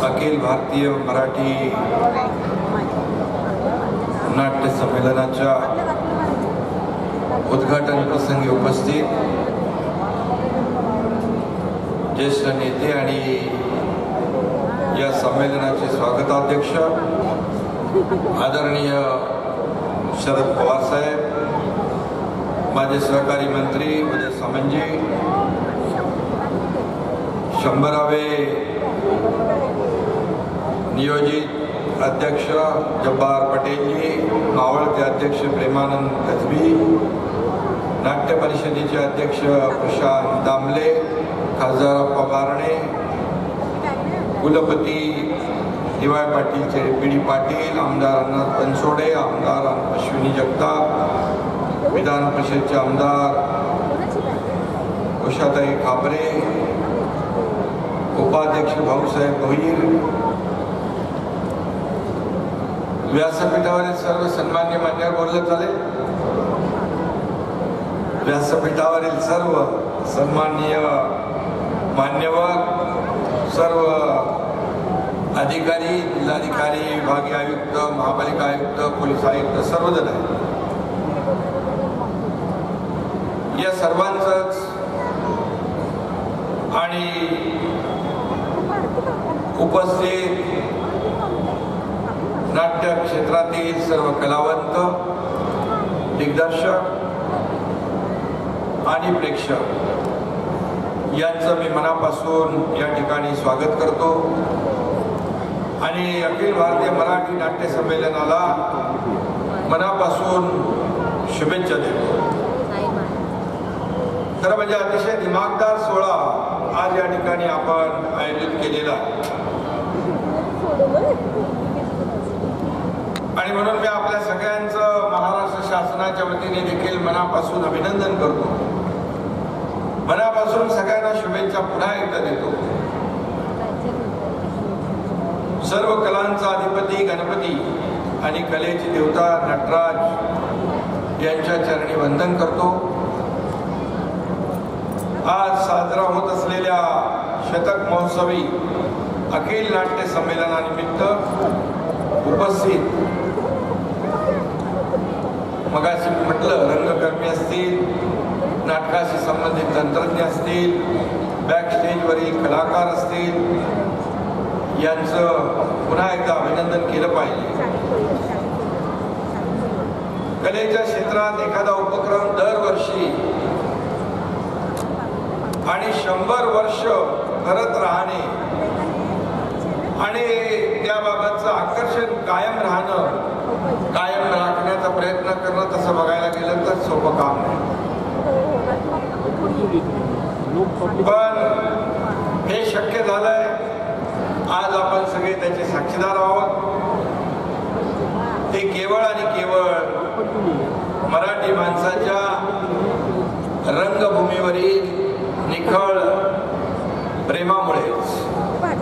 अखिल भारतीय मराठी नाट्य संमेलनाच्या उद्घाटन प्रसंगी उपस्थित ज्येष्ठ नेते आणि या संमेलनाचे स्वागताध्यक्ष आदरणीय शरद पवार साहेब माझे सहकारी मंत्री उदय सामंजी शंभरावे नियोजित अध्यक्ष जब्बार पटेलजी मावळचे अध्यक्ष प्रेमानंद गजबी नाट्य परिषदेचे अध्यक्ष प्रशांत दामले खासदार पवारणे कुलपती डी वाय पाटीलचे पी डी पाटील आमदार अण्णा बनसोडे आमदार अश्विनी जगताप विधान परिषदचे आमदार उषाताई खापरे उपाध्यक्ष भाऊसाहेब भोईर. व्यासपीठावरील सर्व सन्मान्य मान्यवर बोललं चालेल व्यासपीठावरील सर्व सन्माननीय मान्यवर सर्व अधिकारी जिल्हाधिकारी विभागीय आयुक्त महापालिका आयुक्त पोलीस आयुक्त सर्वजण आहेत. या सर्वांचंच आणि उपस्थित नाट्य क्षेत्रातील सर्व कलावंत दिग्दर्शक आणि प्रेक्षक यांचं मी मनापासून या ठिकाणी स्वागत करतो आणि अखिल भारतीय मराठी नाट्य संमेलनाला मनापासून शुभेच्छा देतो खरं म्हणजे अतिशय दिमागदार सोहळा आज या ठिकाणी आपण आयोजित केलेला आहे. आणि म्हणून मी आपल्या सगळ्यांचं महाराष्ट्र शासनाच्या वतीने देखील मनापासून अभिनंदन करतो. मनापासून सगळ्यांना शुभेच्छा पुन्हा एकदा देतो. सर्व कलांचा अधिपती गणपती आणि कलेची देवता नटराज यांच्या चरणी वंदन करतो. आज साजरा होत असलेल्या शतक महोत्सवी अखिल नाट्य संमेलनानिमित्त उपस्थित. मगाशी म्हटलं रंगकर्मी असतील नाटकाशी संबंधित तंत्रज्ञ असतील बॅक स्टेजवरील कलाकार असतील यांचं पुन्हा एकदा अभिनंदन केलं पाहिजे. कलेच्या क्षेत्रात एखादा उपक्रम दरवर्षी आणि शंभर वर्ष करत राहणे आणि त्याबाबतचं आकर्षण कायम राहणं कायम राखण्याचा प्रयत्न करणं तसं बघायला गेलं तर सोपं काम नाही. पण हे शक्य झालंय. आज आपण सगळे त्याचे साक्षीदार आहोत. ते केवळ आणि केवळ मराठी माणसाच्या रंगभूमीवरील निखळ प्रेमामुळेच.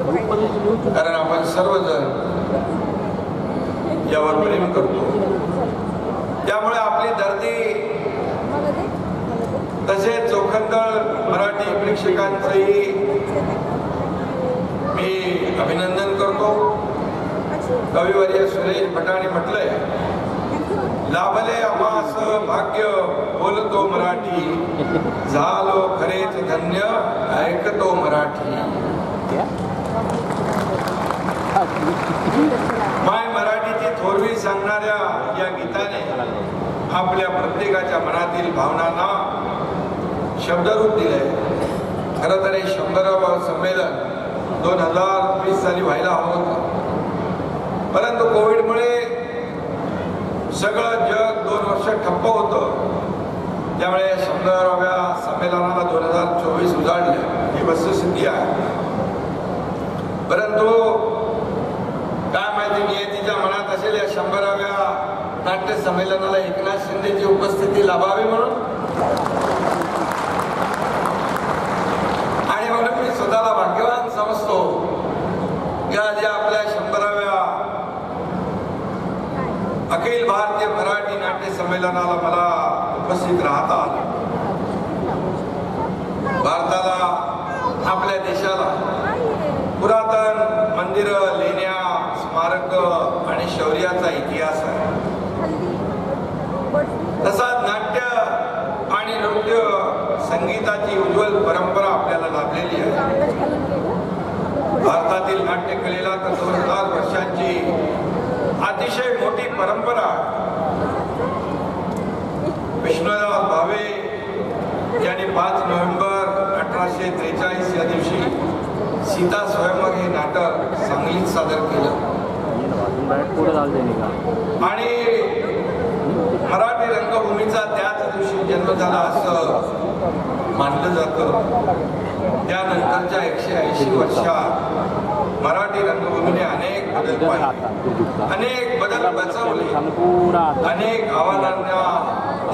कारण आपण सर्वजण यावर प्रेम करतो. त्यामुळे आपली धरती तसेच चोखंदळ मराठी प्रेक्षकांचंही मी अभिनंदन करतो. कविवर्य सुरेश भटाने म्हटलंय लाभले आम्हास भाग्य बोलतो मराठी. झालो खरेच धन्य ऐकतो मराठी. माय मराठीची थोरवी सांगणाऱ्या या गीताने आपल्या प्रत्येकाच्या मनातील भावनांना शब्दरूप दिले खरं तर हे शंभरावं संमेलन दोन हजार वीस साली व्हायला हवं होतं. परंतु कोविडमुळे सगळं जग दोन वर्ष ठप्प होतं. त्यामुळे शंभराव्या संमेलनाला दोन हजार चोवीस उजाडले. ही वस्तुस्थिती आहे. परंतु काय नियतीच्या मनात असेल या शंभराव्या नाट्य संमेलनाला एकनाथ शिंदेची उपस्थिती लाभावी म्हणून. आणि म्हणून मी स्वतःला भाग्यवान समजतो. या ज्या आपल्या शंभराव्या अखिल भारतीय मराठी नाट्य संमेलनाला मला उपस्थित राहतात भारताला आपल्या देशाला परंपरा आपल्याला लाभलेली आहे. भारतातील नाट्यकलेला तर दोन हजार वर्षांची अतिशय मोठी परंपरा. विष्णुराव विष्णुदास भावे यांनी पाच नोव्हेंबर अठराशे त्रेचाळीस या दिवशी सीता स्वयंवर हे नाटक सांगलीत सादर केलं. आणि मराठी रंगभूमीचा त्याच दिवशी जन्म झाला असं मानलं जातं. त्यानंतरच्या एकशे ऐंशी वर्षात मराठी रंगभूमीने अनेक बदल पाहिले. अनेक बदल बचवले अनेक आव्हानांना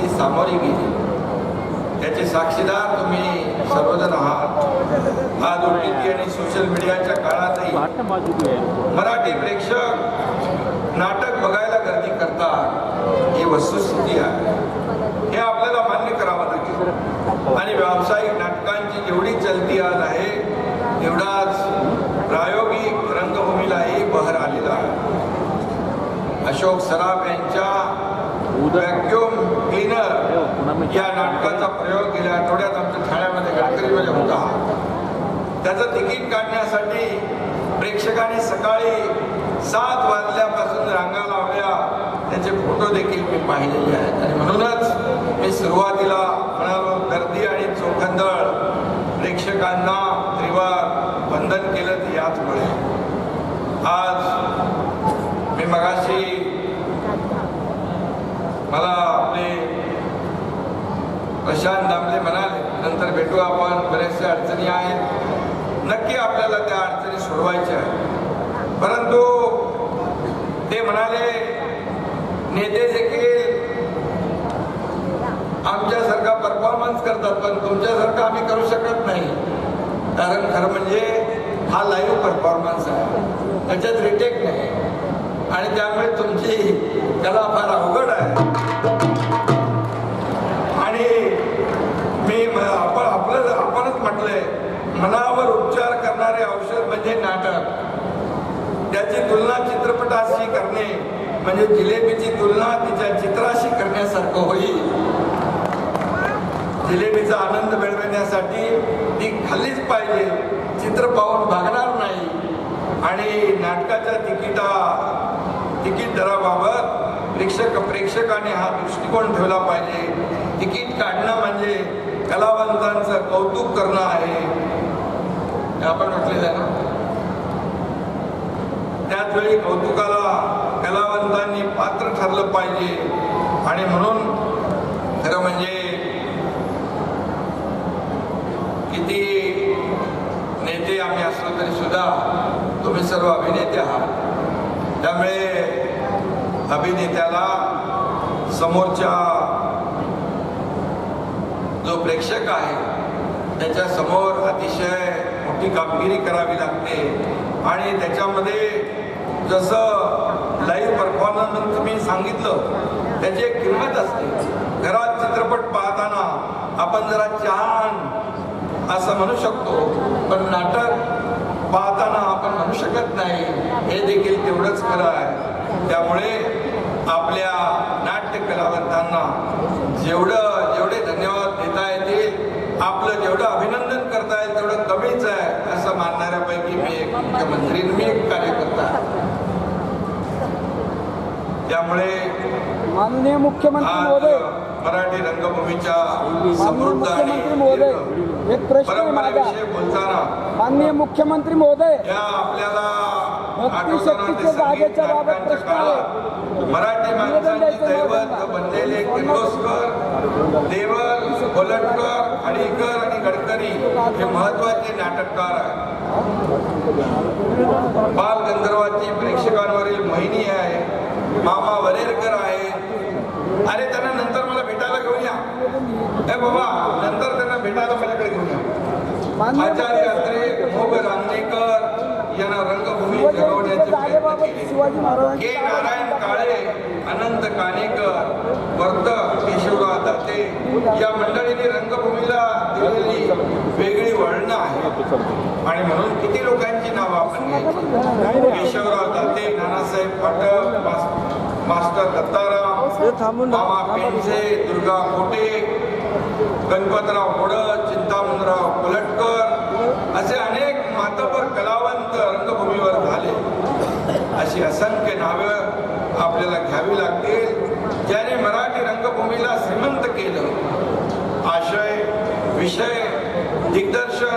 ती सामोरी गेली. त्याचे साक्षीदार तुम्ही सर्वजण आहात. हा ओ टी आणि सोशल मीडियाच्या काळातही मराठी प्रेक्षक नाटक बघायला गर्दी करतात ही वस्तुस्थिती आहे हे आपल्याला मान्य करावं लागेल आणि व्यावसायिक नाटकांची जेवढी चलती आज आहे तेवढाच प्रायोगिक रंगभूमीलाही बहर आलेला आहे अशोक सराफ यांच्या व्हॅक्युम क्लीनर या नाटकाचा प्रयोग गेल्या आठवड्यात आमच्या ठाण्यामध्ये गडकरीमध्ये होता. त्याचं तिकीट काढण्यासाठी प्रेक्षकांनी सकाळी सात वाजल्यापासून रांगा लावल्या. त्याचे फोटो देखील मी पाहिलेले आहेत. आणि म्हणूनच मी सुरुवातीला म्हणालो गर्दी आणि चोखंदळ प्रेक्षकांना त्रिवार बंधन केलं याचमुळे. आज मी मगाशी मला आपले प्रशांत दामले म्हणाले नंतर भेटू आपण बऱ्याचशा अडचणी आहेत. नक्की आपल्याला त्या अडचणी सोडवायच्या आहेत. परंतु ते म्हणाले नेते देखील आमच्यासारखा परफॉर्मन्स करतात पण तुमच्यासारखं आम्ही करू शकत नाही. कारण खरं म्हणजे हा लाईव्ह परफॉर्मन्स आहे. त्याच्यात रिटेक नाही. आणि त्यामुळे तुमची कला फार अवघड आहे. आणि मी आपण आपलं आपणच म्हटलंय मनावर उपचार करणारे औषध म्हणजे नाटक. त्याची तुलना चित्रपटाशी करणे म्हणजे जिलेबीची तुलना तिच्या चित्राशी करण्यासारखं होईल. जिलेबीचा आनंद मिळवण्यासाठी ती खाल्लीच पाहिजे. चित्र पाहून भागणार नाही. आणि नाटकाच्या तिकिटा तिकीट दराबाबत प्रेक्षक प्रेक्षकाने हा दृष्टिकोन ठेवला पाहिजे. तिकीट काढणं म्हणजे कलावंतांचं कौतुक करणं आहे. हे आपण म्हटलेलं आहे ना? त्याच वेळी कौतुकाला कलावंतांनी पात्र ठरलं पाहिजे. आणि म्हणून खरं म्हणजे किती नेते आम्ही असलो तरी सुद्धा तुम्ही सर्व अभिनेते आहात. त्यामुळे अभिनेत्याला समोरच्या जो प्रेक्षक आहे त्याच्यासमोर अतिशय मोठी कामगिरी करावी लागते. आणि त्याच्यामध्ये जसं लाईव्ह परफॉर्मन्स तुम्ही सांगितलं त्याची एक किंमत असते. घरात चित्रपट पाहताना आपण जरा छान असं म्हणू शकतो पण नाटक पाहताना आपण म्हणू शकत नाही हे देखील तेवढंच खरं आहे. त्यामुळे आपल्या नाट्य कलावंतांना जेवढं जेवढे धन्यवाद देता येतील आपलं जेवढं अभिनंदन करता येईल तेवढं कमीच आहे असं मानणाऱ्यापैकी मी एक मुख्यमंत्री मी एक कार्यकर्ता. त्यामुळे माननीय मुख्यमंत्री महोदय. मराठी रंगभूमीच्या समृद्ध आणि महोदय दीर्घ एक प्रश्न माननीय मुख्यमंत्री महोदय. या आपल्याला जागेच्या बाबत प्रश्न आहे. मराठी माणसांची दैवत बनलेले किर्लोस्कर देवल कोलटकर हडीकर आणि गडकरी हे महत्त्वाचे नाटककार आहेत. बाल गंधर्वाची प्रेक्षकांवरील मोहिनी आहे मामा वरेरकर आहे अरे त्यांना नंतर मला भेटायला घेऊन या. ए बाबा नंतर त्यांना भेटायला माझ्याकडे घेऊन या. आचार्य अत्रे मोग रांगणेकर यांना रंगभूमी जगवण्याचे प्रयत्न केले. के. नारायण काळे अनंत काणेकर वर्धक केशवराव दाते या मंडळींनी रंगभूमीला दिलेली वेगळी वळणं आहेत आणि म्हणून किती लोकांची नावं आपण घ्यायची? केशवराव दाते नानासाहेब पाटक मास- मास्टर दत्ताराम मामा पेंडसे दुर्गा कोटे गणपतराव मोडक चिंता वामनराव कोलटकर असे अनेक मातबर कलावंत रंगभूमीवर झाले अशी असंख्य नावं आपल्याला घ्यावी लागतील. ज्याने मराठी रंगभूमीला श्रीमंत केलं. आशय विषय दिग्दर्शन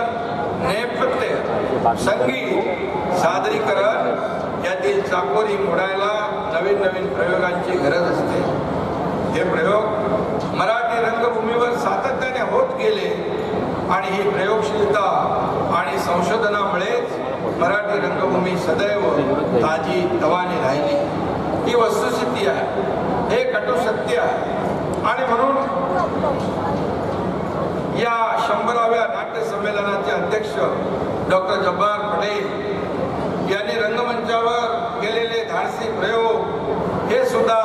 नेपथ्य संगीत सादरीकरण यातील चाकोरी मोडायला नवीन नवीन प्रयोगांची गरज असते. हे प्रयोग मराठी रंगभूमीवर सातत्याने होत गेले आणि ही प्रयोगशीलता आणि संशोधनामुळेच मराठी रंगभूमी सदैव ताजी तवाने राहिली. ही वस्तुस्थिती आहे. हे कटू सत्य आहे. आणि म्हणून या शंभराव्या नाट्य संमेलनाचे अध्यक्ष डॉक्टर जब्बार पटेल यांनी रंगमंचावर केलेले धाडसी प्रयोग हे सुद्धा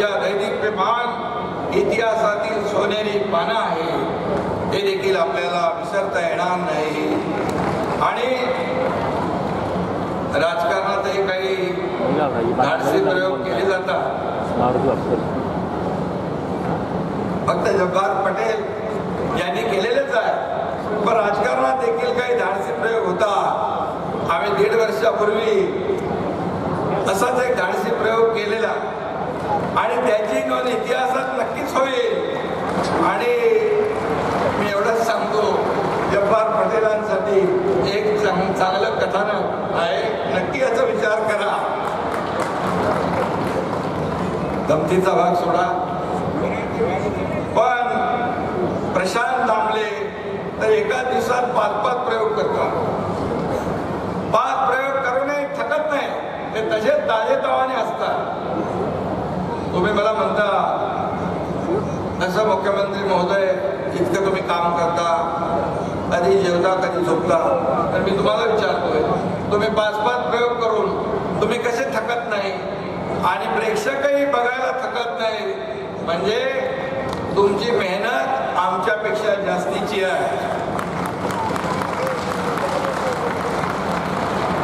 या दैदिप्यमान इतिहासातील सोनेरी पानं आहे ते देखील आपल्याला विसरता येणार नाही. आणि राजकारणातही काही धाडसी प्रयोग केले जातात. फक्त जब्बार पटेल यांनी केलेलेच आहे. पण राजकारणात देखील काही धाडसी प्रयोग होता आम्ही दीड वर्षापूर्वी असाच एक धाडसी प्रयोग केलेला. आणि त्याची नोंद इतिहासात नक्कीच होईल. आणि जब्बार पटेलांसाठी एक चांग चांगलं कथानक आहे. नक्की याचा विचार करा. गमतीचा भाग सोडा. पण प्रशांत दामले तर एका दिवसात पाच पाच प्रयोग करतात. पाच प्रयोग करूनही थकत नाही. ते तसेच ताजेतवाने असतात. तुम्ही मला म्हणता तसं मुख्यमंत्री महोदय इतकं तुम्ही काम करता. कधी जेवला कधी झोपला. तर मी तुम्हाला विचारतोय तुम्ही पाच पाच प्रयोग करून तुम्ही कसे थकत नाही? आणि प्रेक्षकही बघायला थकत नाही. म्हणजे तुमची मेहनत आमच्यापेक्षा जास्तीची आहे.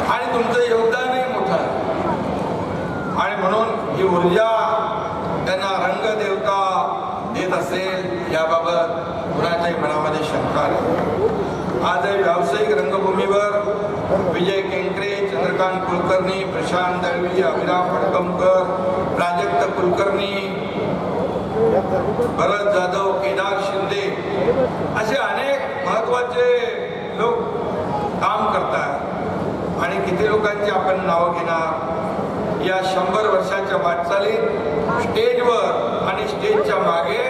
आणि तुमचं योगदानही मोठं आहे. आणि म्हणून ही ऊर्जा त्यांना रंग देवता देत असेल याबाबत कुणाच्याही मनामध्ये शंका नाही आज व्यावसायिक रंगभूमीवर विजय केंकरे चंद्रकांत कुलकर्णी प्रशांत दळवी अभिराम फडकमकर प्राजक्त कुलकर्णी भरत जाधव केदार शिंदे असे अनेक महत्त्वाचे लोक काम करतात. आणि किती लोकांची आपण नावं घेणार? या शंभर वर्षाच्या वाटचालीत स्टेजवर आणि स्टेजच्या मागे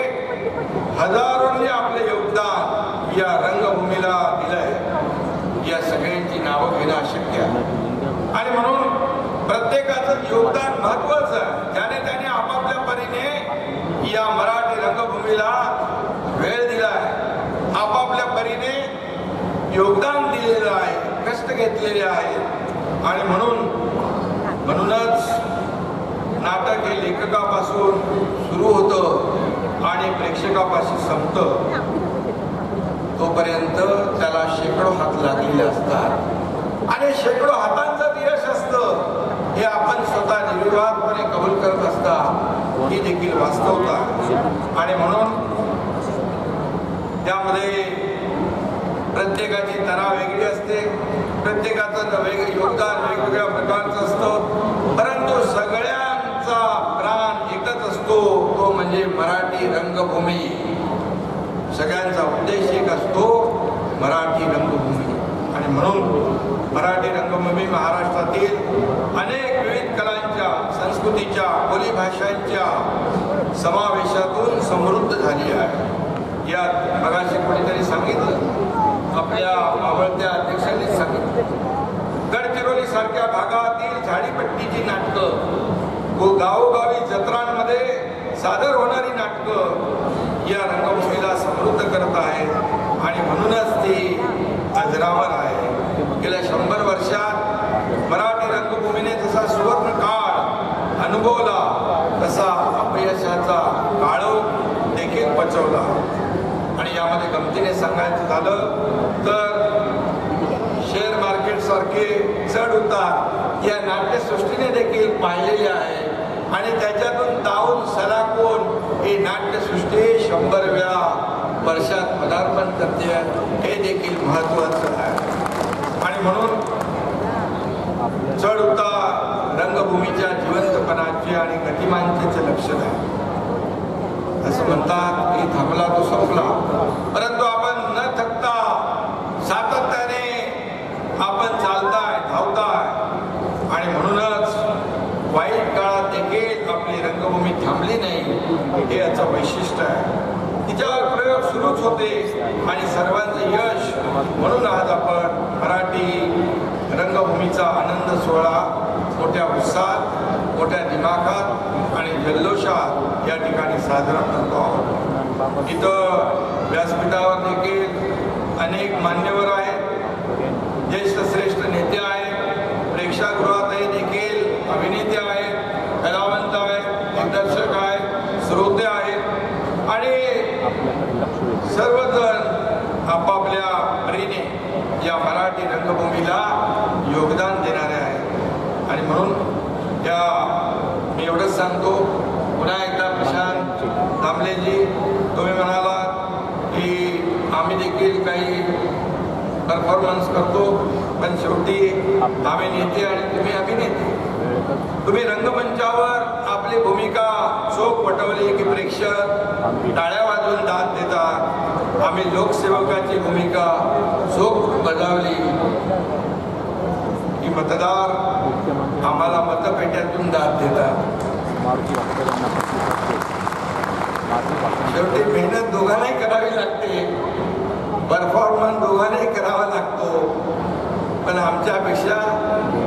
हजारो आपले योगदान या रंगभूमीला दिलंय या सगळ्यांची नावं घेणं अशक्य आहे आणि म्हणून प्रत्येकाचं योगदान महत्वाचं आहे. त्याने आपापल्या परीने या मराठी रंगभूमीला वेळ दिला आहे. आपापल्या परीने योगदान दिलेलं आहे कष्ट घेतलेले आहे. आणि म्हणून म्हणूनच नाटक हे लेखकापासून सुरू होतं आणि प्रेक्षकापाशी संपतं. तोपर्यंत त्याला शेकडो हात लागलेले असतात. आणि शेकडो हातात यश असतं हे आपण स्वतः निर्विवादपणे कबूल करत असता ही देखील वास्तवता. आणि म्हणून त्यामध्ये प्रत्येकाची तरा वेगळी असते. प्रत्येकाचं वेग योगदान वेगवेगळ्या प्रकारचं असतं. परंतु सगळ्यांचा प्राण एकच असतो. तो म्हणजे मराठी रंगभूमी. सगळ्यांचा उद्देश एक असतो मराठी रंगभूमी. आणि म्हणून मराठी रंगभूमी महाराष्ट्रातील अनेक विविध कला संस्कृतीच्या बोलीभाषांच्या समावेशातून समृद्ध झाली आहे. यात मगाशी कोणीतरी सांगितलं? आपल्या आवडत्या अध्यक्षांनी सांगितलं. गडचिरोली सारख्या भागातील झाडीपट्टीची नाटकं व गावोगावी जत्रांमध्ये सादर होणारी नाटकं या रंगभूमीला समृद्ध करत आहेत. आणि म्हणूनच ती अजरावर आहे. गेल्या शंभर वर्षात मराठी रंगभूमीने जसा सुवर्ण काळ अनुभवला तसा अपयशाचा काळो देखील पचवला. आणि यामध्ये गमतीने सांगायचं झालं तर शेअर मार्केट सारखे चढ उतार या नाट्यसृष्टीने देखील पाहिलेले आहे. आणि त्याच्यातून दावून सलाकून ही नाट्यसृष्टी शंभर वेळा वर्षात पदार्पण करते हे देखील महत्त्वाचं आहे. आणि म्हणून चढ उतार रंगभूमीच्या जिवंतपणाचे आणि गतिमानतेचे लक्षण आहे असं म्हणतात की थांबला तो संपला. परंतु आपण न थकता सातत्याने आपण चालताय धावताय. आणि म्हणूनच वाईट काळात देखील आपली रंगभूमी थांबली नाही. हे याचं वैशिष्ट्य आहे. तिच्यावर प्रयोग सुरूच होते आणि सर्वांचं यश. म्हणून आज आपण मराठी रंगभूमीचा आनंद सोहळा मोठ्या उत्साहात मोठ्या दिमाखात आणि जल्लोषात या ठिकाणी साजरा करतो आहोत. इथं व्यासपीठावर देखील अनेक मान्यवर आहेत. ज्येष्ठ श्रेष्ठ नेते आहेत. प्रेक्षागृहातही देखील अभिनेते आहेत. कलावंत आहेत. दिग्दर्शक आहेत. श्रोते आहेत. आणि सर्वजण आपापल्या परीने या मराठी रंगभूमीला योगदान देणारे आहेत आणि म्हणून या मी सांगतो. पुन्हा एकदा प्रशांत दामलेजी तुम्ही म्हणालात की आम्ही देखील काही परफॉर्मन्स करतो पण शेवटी आम्ही नेते आणि तुम्ही अभिनेते. तुम्ही रंगमंचावर आपली भूमिका चोख पटवली की प्रेक्षक टाळ्या वाजवून दाद देतात. आम्ही लोकसेवकाची भूमिका चोख बजावली. की मतदार आम्हाला मतपेट्यातून दाद देतात. मारुती प्रतिसाद देत मारुती शेवटी मेहनत दोघांनाही करावी लागते. परफॉर्मन्स दोघांनाही करावा लागतो. पण आमच्यापेक्षा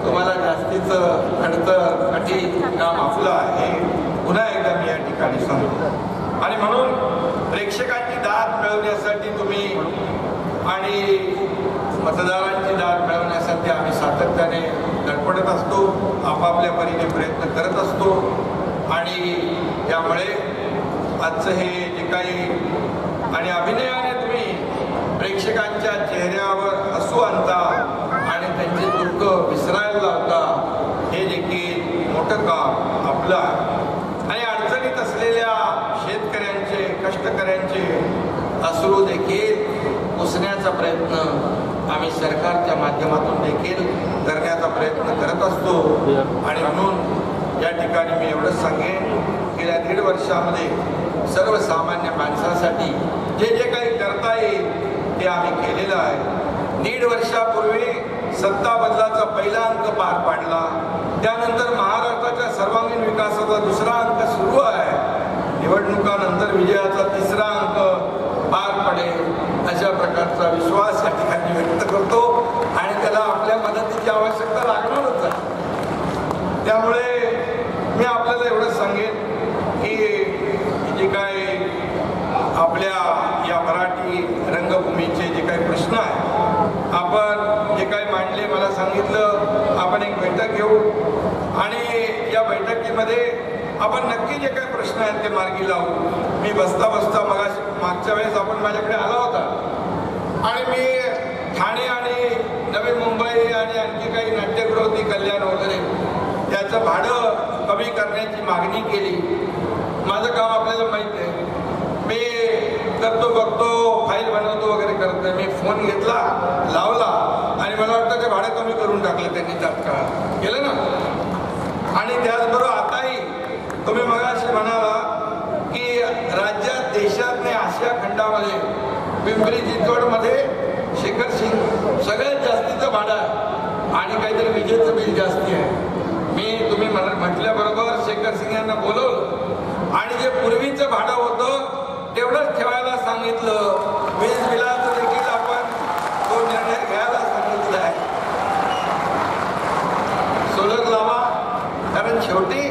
तुम्हाला जास्तीचं अडतं कठीण काम आपलं आहे. पुन्हा एकदा मी या ठिकाणी सांगतो. आणि म्हणून प्रेक्षकांची दाद मिळवण्यासाठी तुम्ही आणि मतदारांची दाद मिळवण्यासाठी आम्ही सातत्याने धडपडत असतो. आपापल्या परीने प्रयत्न करत असतो. आणि त्यामुळे आजचं हे जे काही आणि अभिनयाने तुम्ही प्रेक्षकांच्या चेहऱ्यावर हसू आणता आणि त्यांचे दुःख विसरायला लावता हे देखील मोठं काम आपलं आहे. आणि अडचणीत असलेल्या शेतकऱ्यांचे कष्टकऱ्यांचे असू देखील पुसण्याचा प्रयत्न आम्ही सरकारच्या माध्यमातून देखील करण्याचा प्रयत्न करत असतो. आणि म्हणून या ठिकाणी मी एवढंच सांगेन गेल्या दीड वर्षामध्ये सर्वसामान्य माणसासाठी जे जे काही करता येईल ते आम्ही केलेलं आहे. दीड वर्षापूर्वी सत्ता बदलाचा पहिला अंक पार पाडला. त्यानंतर महाराष्ट्राच्या सर्वांगीण विकासाचा दुसरा अंक सुरू आहे. निवडणुकानंतर विजयाचा तिसरा अंक पार पडेल अशा प्रकारचा विश्वास या ठिकाणी व्यक्त करतो आणि त्याला आपल्या मदतीची आवश्यकता लागणारच आहे त्यामुळे मी आपल्याला एवढं सांगेन की जे काय आपल्या या मराठी रंगभूमीचे जे काही प्रश्न आहे आपण जे काही मांडले मला सांगितलं आपण एक बैठक घेऊ आणि या बैठकीमध्ये आपण नक्की जे काही प्रश्न आहेत ते मार्गी लावू. मी बसता बसता मगा मागच्या वेळेस आपण माझ्याकडे आला होता. आणि मी ठाणे आणि नवी मुंबई आणि आणखी काही नाट्यगृह कल्याण वगैरे त्याचं भाडं कमी करण्याची मागणी केली. माझं काम आपल्याला माहीत आहे. मी करतो बघतो फाईल बनवतो वगैरे करतो मी फोन घेतला लावला आणि मला वाटतं ते भाडं कमी करून टाकलं त्यांनी तात्काळ. केलं ना? आणि त्याचबरोबर आताही तुम्ही मगाशी म्हणाला की राज्यात देशात नाही आशिया खंडामध्ये पिंपरी चिंचवडमध्ये शेखर सिंग सगळ्यात जास्तीचं भाडं आहे आणि काहीतरी विजेचं बिल जास्ती आहे. मी तुम्ही म्हटल्याबरोबर शेखर सिंग यांना बोलवलं. आणि जे पूर्वीचं भाडं होतं तेवढंच ठेवायला सांगितलं. वीज बिला देखील आपण तो निर्णय घ्यायला सांगितलं आहे सोलर लावा कारण शेवटी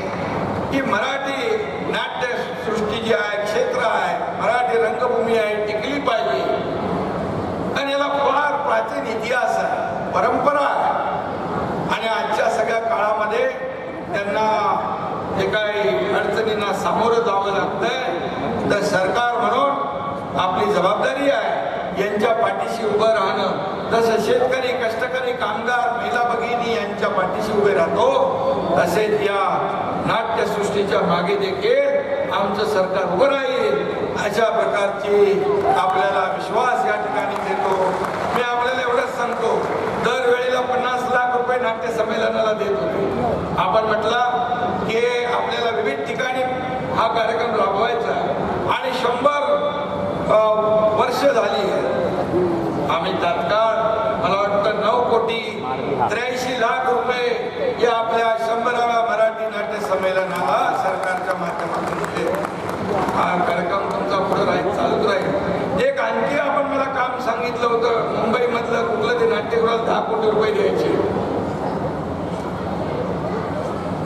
की मराठी नाट्यसृष्टी जी आहे क्षेत्र आहे मराठी रंगभूमी आहे टिकली पाहिजे. आणि याला फार प्राचीन इतिहास आहे परंपरा आहे. आणि आजच्या सगळ्या काळामध्ये त्यांना जे काही अडचणींना सामोरं जावं लागतंय तर सरकार म्हणून आपली जबाबदारी आहे. यांच्या पाठीशी उभं राहणं. जसं शेतकरी कष्टकरी कामगार महिला भगिनी यांच्या पाठीशी उभे राहतो तसेच या नाट्यसृष्टीच्या मागे देखील आमचं सरकार उभं राहील अशा प्रकारची आपल्याला विश्वास या ठिकाणी देतो. मी आपल्याला एवढंच सांगतो दरवेळेला पन्नास लाख रुपये नाट्य संमेलनाला देत. होतो आपण म्हटलं की आपल्याला विविध ठिकाणी हा कार्यक्रम राबवायचा आणि शंभर वर्ष झाली आहे. आम्ही तात्काळ मला वाटतं नऊ कोटी त्र्याऐंशी लाख रुपये या आपल्या शंभराव्या मराठी नाट्य संमेलनाला सरकारच्या माध्यमातून दिले हा कार्यक्रम तुमचा पुढे राहील चालूच राहील. एक आणखी आपण मला काम सांगितलं होतं मुंबईमधलं कुठलं ते नाट्यगृहाला दहा कोटी रुपये द्यायचे.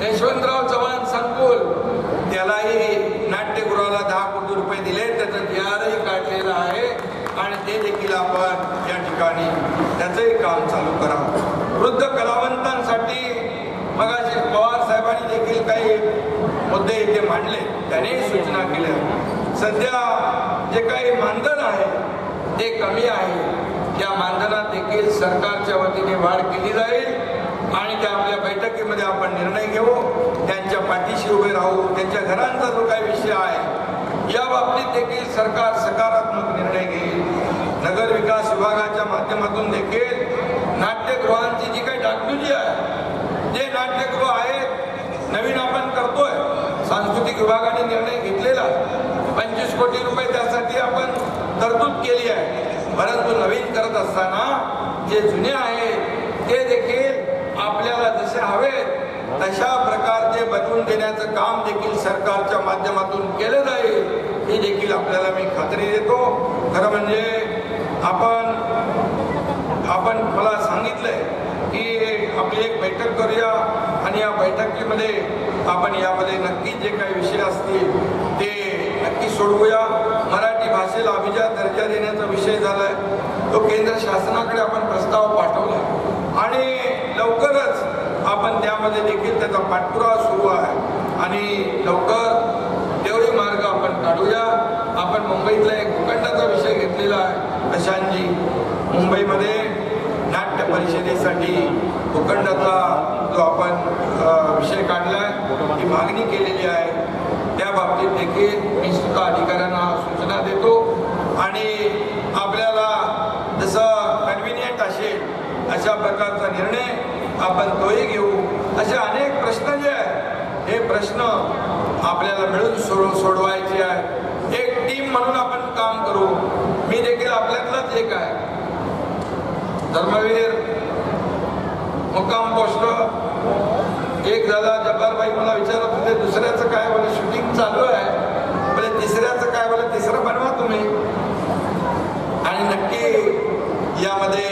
यशवंतराव चव्हाण संकुल त्यालाही नाट्यगृहाला दहा कोटी रुपये दिले त्याचं जी आरही काढलेलं आहे आणि ते देखील आपण या ठिकाणी त्याचंही काम चालू करावं. वृद्ध कलावंतांसाठी मग पवार साहेबांनी देखील काही मुद्दे इथे मांडले. त्यांनी सूचना केल्या. सध्या जे काही मानधन आहे ते कमी आहे. त्या मानधनात देखील सरकारच्या वतीने वाढ केली जाईल आणि त्या आपल्या बैठकीमध्ये आपण निर्णय घेऊ त्यांच्या पाठीशी उभे राहू त्यांच्या घरांचा जो काही विषय आहे या बाबतीत देखील सरकार सकारात्मक निर्णय घेईल. नगर विकास विभागाच्या माध्यमातून देखील नाट्यगृहांची जी काही डागडुजी आहे जे नाट्यगृह आहेत नवीन आपण करतोय. सांस्कृतिक विभागाने निर्णय घेतलेला पंचवीस कोटी रुपये त्यासाठी आपण तरतूद केली आहे. परंतु नवीन करत असताना जे जुने आहेत ते देखील आपल्याला जसे हवेत तशा प्रकारचे बनवून देण्याचं काम देखील सरकारच्या माध्यमातून केलं जाईल ही देखील आपल्याला मी खात्री देतो. खरं म्हणजे आपण आपण मला सांगितलंय की आपली एक बैठक करूया आणि या बैठकीमध्ये आपण यामध्ये नक्की जे काही विषय असतील ते नक्की सोडवूया. मराठी भाषेला अभिजात दर्जा देण्याचा विषय झालाय. तो केंद्र शासनाकडे आपण प्रस्ताव पाठवला. आणि लवकरच आपण त्यामध्ये देखील त्याचा पाठपुरावा सुरू आहे. आणि लवकर तेवढे मार्ग आपण काढूया. आपण मुंबईतला एक भूखंडाचा विषय घेतलेला आहे. प्रशांतजी मुंबईमध्ये नाट्य परिषदेसाठी भूखंडाचा जो आपण विषय काढला ती मागणी केलेली आहे. त्या बाबतीत देखील मी सुद्धा अधिकाऱ्यांना सूचना देतो. आणि आपल्याला जसं कन्व्हिनियंट असेल अशा प्रकारचा निर्णय आपण तोही घेऊ. असे अनेक प्रश्न जे आहेत हे प्रश्न आपल्याला मिळून सोड सोडवायचे आहे एक टीम म्हणून आपण काम करू. मी देखील आपल्यातलाच एक आहे. धर्मवीर मुक्काम पोस्ट एक दादा जब्बारबाई मला विचारत होते दुसऱ्याचं काय बोला शूटिंग चालू आहे. म्हणजे तिसऱ्याचं काय बोला तिसरं बनवा तुम्ही. आणि नक्की यामध्ये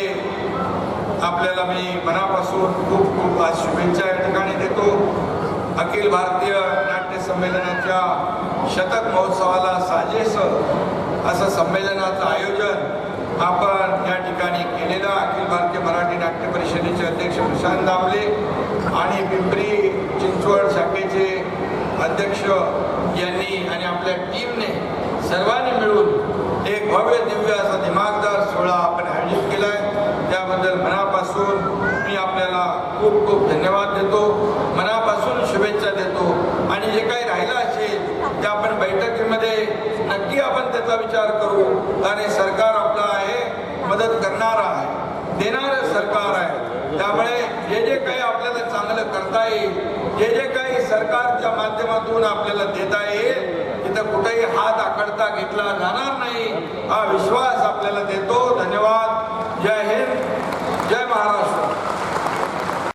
आपल्याला मी मनापासून खूप खूप आज शुभेच्छा या ठिकाणी देतो. अखिल भारतीय नाट्य संमेलनाच्या शतक महोत्सवाला साजेसं असं संमेलनाचं आयोजन आपण या ठिकाणी केलेलं. अखिल भारतीय मराठी नाट्य परिषदेचे अध्यक्ष प्रशांत दामले आणि पिंपरी चिंचवड शाखेचे अध्यक्ष यांनी आणि आपल्या टीमने सर्वांनी मिळून एक भव्य दिव्य असा दिमागदार सोहळा आपण आयोजित केला करता येईल जे जे काही सरकारच्या माध्यमातून आपल्याला देता येईल तिथं कुठेही हात आखडता घेतला जाणार नाही. हा विश्वास आपल्याला देतो. धन्यवाद. जय हिंद. जय महाराष्ट्र.